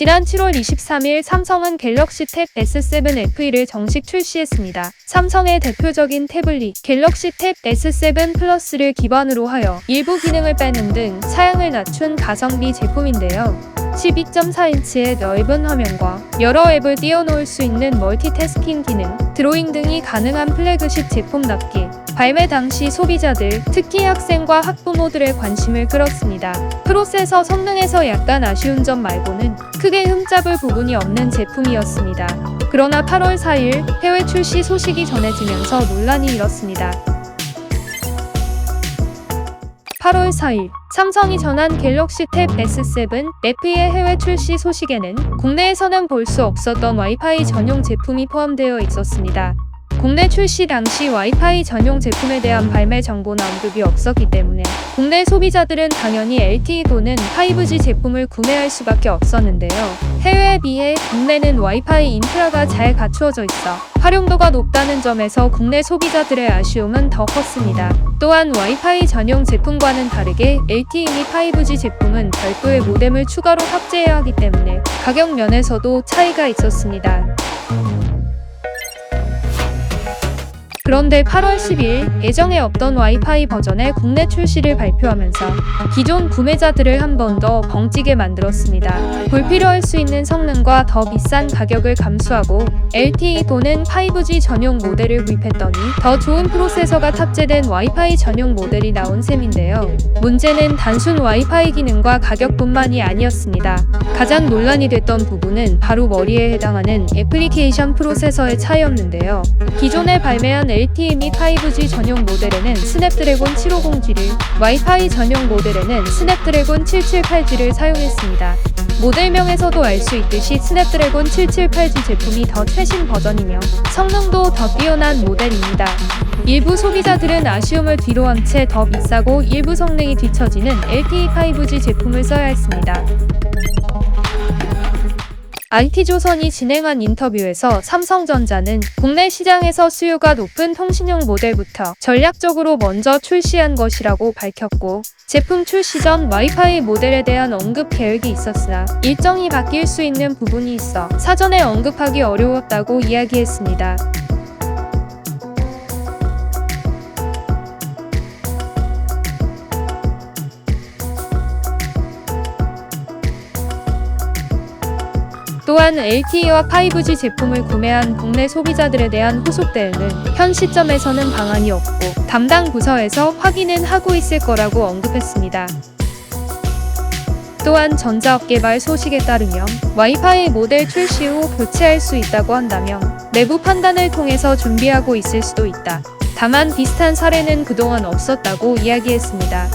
지난 7월 23일 삼성은 갤럭시 탭 S7 FE를 정식 출시했습니다. 삼성의 대표적인 태블릿 갤럭시 탭 S7 플러스를 기반으로 하여 일부 기능을 빼는 등 사양을 낮춘 가성비 제품인데요. 12.4인치의 넓은 화면과 여러 앱을 띄워놓을 수 있는 멀티태스킹 기능, 드로잉 등이 가능한 플래그십 제품답게 발매 당시 소비자들, 특히 학생과 학부모들의 관심을 끌었습니다. 프로세서 성능에서 약간 아쉬운 점 말고는 크게 흠잡을 부분이 없는 제품이었습니다. 그러나 8월 4일 해외 출시 소식이 전해지면서 논란이 일었습니다. 8월 4일 삼성이 전한 갤럭시 탭 S7 FE의 해외 출시 소식에는 국내에서는 볼 수 없었던 와이파이 전용 제품이 포함되어 있었습니다. 국내 출시 당시 와이파이 전용 제품에 대한 발매 정보나 언급이 없었기 때문에 국내 소비자들은 당연히 LTE 또는 5G 제품을 구매할 수밖에 없었는데요. 해외에 비해 국내는 와이파이 인프라가 잘 갖추어져 있어 활용도가 높다는 점에서 국내 소비자들의 아쉬움은 더 컸습니다. 또한 와이파이 전용 제품과는 다르게 LTE 및 5G 제품은 별도의 모뎀을 추가로 탑재해야 하기 때문에 가격 면에서도 차이가 있었습니다. 그런데 8월 10일 예정에 없던 와이파이 버전의 국내 출시를 발표하면서 기존 구매자들을 한 번 더 벙찌게 만들었습니다. 불필요할 수 있는 성능과 더 비싼 가격을 감수하고 LTE 또는 5G 전용 모델을 구입했더니 더 좋은 프로세서가 탑재된 와이파이 전용 모델이 나온 셈인데요. 문제는 단순 와이파이 기능과 가격뿐만이 아니었습니다. 가장 논란이 됐던 부분은 바로 머리에 해당하는 애플리케이션 프로세서의 차이였는데요. 기존에 발매한 LTE 및 5G 전용 모델에는 스냅드래곤 750G를, 와이파이 전용 모델에는 스냅드래곤 778G를 사용했습니다. 모델명에서도 알 수 있듯이 스냅드래곤 778G 제품이 더 최신 버전이며 성능도 더 뛰어난 모델입니다. 일부 소비자들은 아쉬움을 뒤로한 채 더 비싸고 일부 성능이 뒤처지는 LTE 5G 제품을 써야 했습니다. IT조선이 진행한 인터뷰에서 삼성전자는 국내 시장에서 수요가 높은 통신용 모델부터 전략적으로 먼저 출시한 것이라고 밝혔고 제품 출시 전 와이파이 모델에 대한 언급 계획이 있었으나 일정이 바뀔 수 있는 부분이 있어 사전에 언급하기 어려웠다고 이야기했습니다. 또한 LTE와 5G 제품을 구매한 국내 소비자들에 대한 후속 대응은 현 시점에서는 방안이 없고 담당 부서에서 확인은 하고 있을 거라고 언급했습니다. 또한 전자업계발 소식에 따르면 와이파이 모델 출시 후 교체할 수 있다고 한다면 내부 판단을 통해서 준비하고 있을 수도 있다. 다만 비슷한 사례는 그동안 없었다고 이야기했습니다.